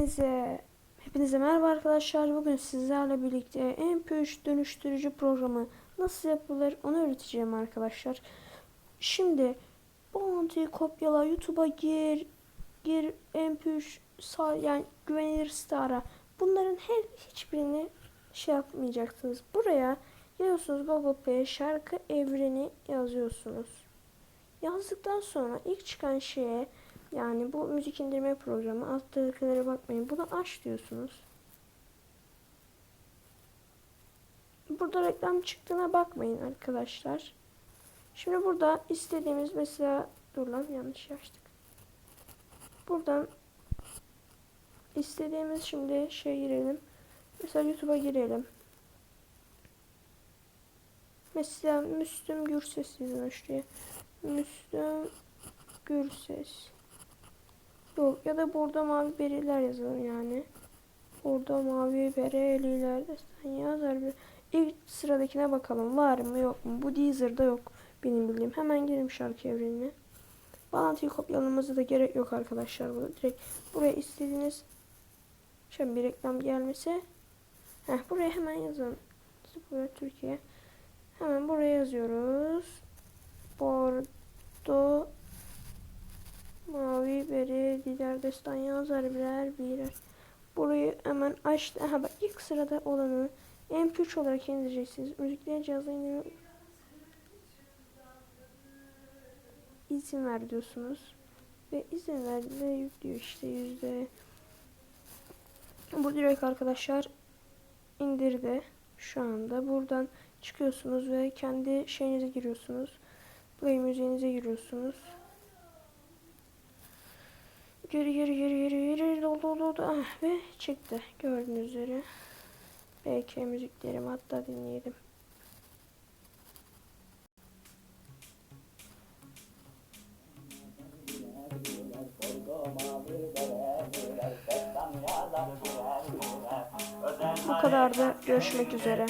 Hepinize hepinize merhaba arkadaşlar. Bugün sizlerle birlikte MP3 dönüştürücü programı nasıl yapılır onu öğreteceğim arkadaşlar. Şimdi bağlantıyı kopyala, YouTube'a gir, gir MP3 sağ yani güvenilir site ara. Bunların her hiçbirini şey yapmayacaksınız. Buraya geliyorsunuz Google Play şarkı evreni yazıyorsunuz. Yazdıktan sonra ilk çıkan şeye yani bu müzik indirme programı alttakilara bakmayın. Bunu aç diyorsunuz. Burada reklam çıktığına bakmayın arkadaşlar. Şimdi burada istediğimiz mesela dur lan yanlış açtık. Buradan istediğimiz şimdi şey girelim. Mesela YouTube'a girelim. Mesela Müslüm Gürses yazın şuraya. Müslüm Gürses. Yok ya da burada mavi beriler yazalım yani. Burada mavi bereliler destan yazar bir. İlk sıradakine bakalım var mı yok mu? Bu Deezer'da yok benim bildiğim. Hemen girelim şarkı evrenine. Bağlantıyı kopyalamamıza da gerek yok arkadaşlar. Bu direkt buraya istediğiniz şöyle bir reklam gelmese Heh, buraya hemen yazalım. Buraya Türkiye. Hemen buraya yazıyoruz. Mavi beri diler destan yazar birer birer. Burayı hemen açtı. Aha bak ilk sırada olanı MP3 olarak indireceksiniz. Müzikleri cihazla indirme izin ver diyorsunuz. Ve izin verdiğinde yüklüyor işte yüzde. Bu direkt arkadaşlar indirdi şu anda. Buradan çıkıyorsunuz ve kendi şeyinize giriyorsunuz. Play müziğinize giriyorsunuz. Geri geri geri geri geri doldu doldu doldu ah, ve çıktı gördüğünüz üzere. Belki müziklerimi hatta dinleyelim. Bu kadar da görüşmek üzere.